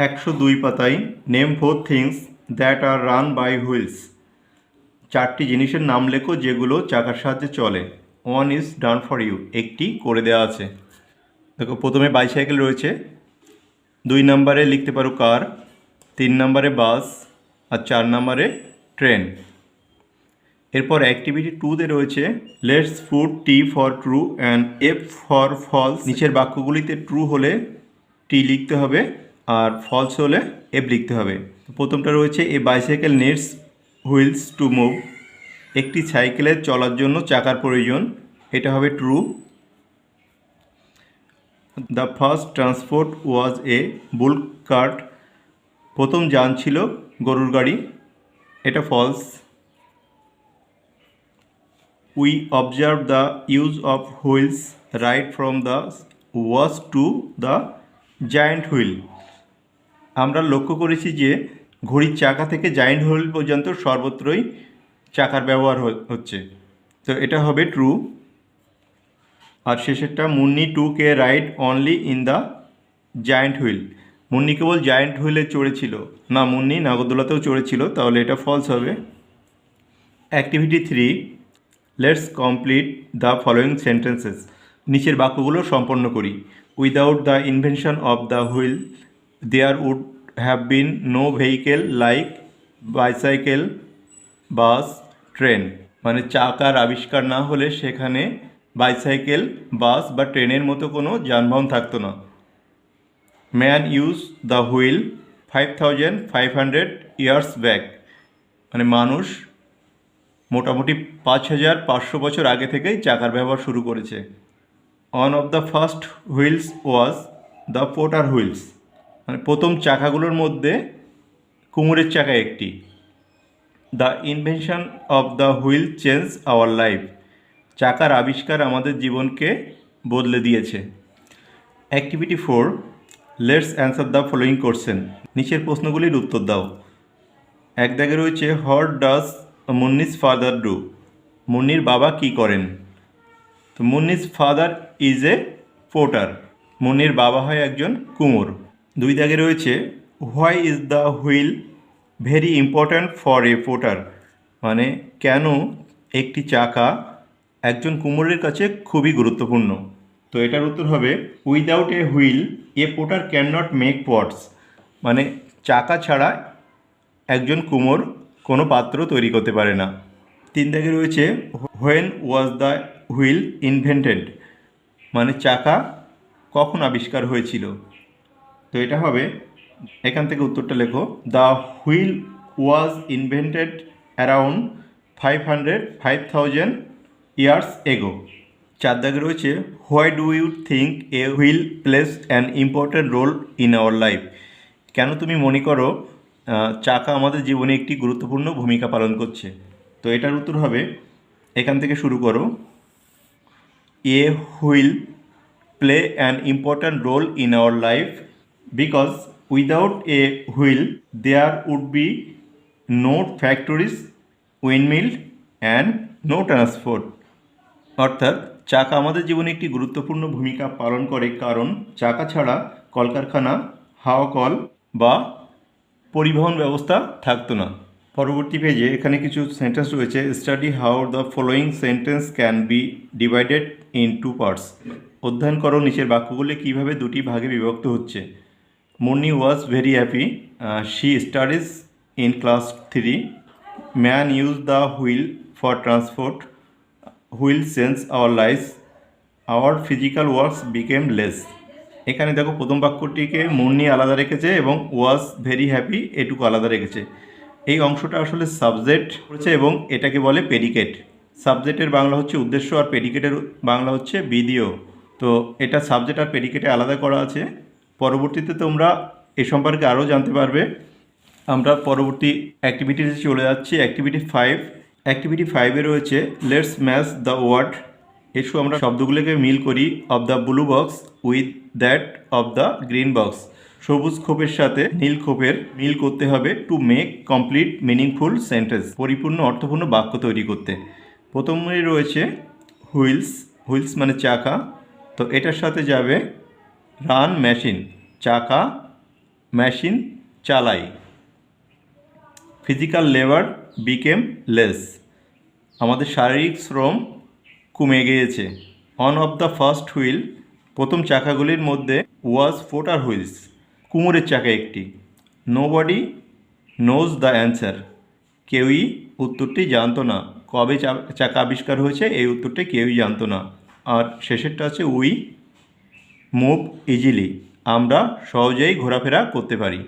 একশো দুই পাতায় name four things that are run by wheels. চারটি জিনিসের নাম লেখো যেগুলো চাকার সাহায্যে চলে। One is done for you. একটি করে দেওয়া আছে। দেখো, প্রথমে বাইসাইকেল রয়েছে। দুই নম্বরে লিখতে পারো কার, তিন নম্বরে বাস, আর চার নম্বরে ট্রেন। এরপর অ্যাক্টিভিটি টুতে রয়েছে, let's put T for true and F for false. নিচের বাক্যগুলিতে ট্রু হলে টি লিখতে হবে। আর ফলস হলে এফ লিখতে হবে। প্রথমটা রয়েছে a bicycle needs wheels to move একটি সাইকেলের চলার জন্য চাকার প্রয়োজন। এটা হবে true the first transport was a bull cart প্রথম যান ছিল গরুর গাড়ি। এটা false we observe the use of wheels right from the was to the giant wheel আমরা লক্ষ্য করেছি যে ঘড়ির চাকা থেকে জায়েন্ট হুইল পর্যন্ত সর্বত্রই চাকার ব্যবহার হচ্ছে। তো এটা হবে ট্রু আর শেষেরটা, Munni took ride only in the giant wheel. Munni cable giant হুইলে চড়েছিল। না, মুন্নি নাগরদোলাতেও চড়েছিল, তাহলে এটা ফলস হবে। Activity three let's complete the following sentences নিচের বাক্যগুলো সম্পন্ন করি। Without the invention of the wheel there would have been no vehicle like bicycle bus train মানে চাকার আবিষ্কার না হলে সেখানে বাইসাইকেল বাস বা ট্রেনের মতো কোনো যানবাহন থাকতো না। Man use the wheel five thousand five hundred years back মানে মানুষ মোটামুটি পাঁচ হাজার পাঁচশো বছর আগে থেকেই চাকার ব্যবহার শুরু করেছে। One of the first wheels was the potter wheels মানে প্রথম চাকাগুলোর মধ্যে কুমোরের চাকা একটি। The invention of the wheel change our life চাকার আবিষ্কার আমাদের জীবনকে বদলে দিয়েছে। Activity four let's answer the following question নিচের প্রশ্নগুলির উত্তর দাও। এক দাগে রয়েছে how does Munni's father do মুন্নির বাবা কি করেন? তো Munni's father is a potter মুন্নির বাবা হয় একজন কুমোর। দুই দাগে রয়েছে why is the wheel very important for a potter মানে কেন একটি চাকা একজন কুমোরের কাছে খুবই গুরুত্বপূর্ণ? তো এটার উত্তর হবে without a wheel a potter can not make pots মানে চাকা ছাড়া একজন কুমোর কোনো পাত্র তৈরি করতে পারে না। তিন দাগে রয়েছে when was the wheel invented মানে চাকা কখন আবিষ্কার হয়েছিল? তো এটা হবে। এখান থেকে উত্তরটা লেখো। The wheel was invented around five hundred five thousand years ago চার দাগে রয়েছে why do you think a wheel plays an important role in our life কেন তুমি মনে করো চাকা আমাদের জীবনে একটি গুরুত্বপূর্ণ ভূমিকা পালন করছে? তো এটার উত্তর হবে, এখান থেকে শুরু করো। A wheel play an important role in our life because without a wheel there would be no factories windmill and no transport অর্থাৎ চাকা আমাদের জীবনে একটি গুরুত্বপূর্ণ ভূমিকা পালন করে, কারণ চাকা ছাড়া কলকারখানা, হাওয়া কল বা পরিবহন ব্যবস্থা থাকতো না। পরবর্তী পেজে এখানে কিছু সেন্টেন্স রয়েছে। Study how the following sentence can be divided into parts অধ্যয়ন করো নিচের বাক্যগুলি, কীভাবে দুটি ভাগে বিভক্ত হচ্ছে। Munni was very happy she studies in class three man use the wheel for transport wheel sense our life our physical works became less এখানে দেখো প্রথম বাক্যটিকে মুন্নি আলাদা রেখেছে এবং ওয়াজ ভেরি হ্যাপি এটুকু আলাদা রেখেছে। এই অংশটা আসলে সাবজেক্ট করেছে এবং এটাকে বলে পেডিকেট সাবজেক্টের বাংলা হচ্ছে উদ্দেশ্য আর পেডিকেটের বাংলা হচ্ছে বিধিও তো এটা সাবজেক্ট আর পেডিকেটে আলাদা করা আছে। পরবর্তীতে তোমরা এ সম্পর্কে আরও জানতে পারবে। আমরা পরবর্তী অ্যাক্টিভিটিতে চলে যাচ্ছি। অ্যাক্টিভিটি ফাইভ অ্যাক্টিভিটি ফাইভে রয়েছে লেটস ম্যাচ দ্য ওয়ার্ড এসো আমরা শব্দগুলোকে মিল করি of the blue box with that of the green box সবুজ খোপের সাথে নীল খোপের মিল করতে হবে to make complete meaningful sentence পরিপূর্ণ অর্থপূর্ণ বাক্য তৈরি করতে। প্রথমে রয়েছে হুইলস হুইলস মানে চাকা। তো এটার সাথে যাবে রান মেশিন, চাকা মেশিন চালাই। Physical labour became less. আমাদের শারীরিক শ্রম কমে গিয়েছে। One of the first wheel, প্রথম চাকাগুলির মধ্যে ওয়াজ ফোটার হুইলস, কুমোরের চাকা একটি। Nobody knows the answer. কেউই উত্তরটি জানতো না। কবে চাকা আবিষ্কার হয়েছে, এই উত্তরটি কেউই জানতো না। আর শেষেরটা আছে উই মুভ ইজিলি আমরা সহজেই ঘোরাফেরা করতে পারি।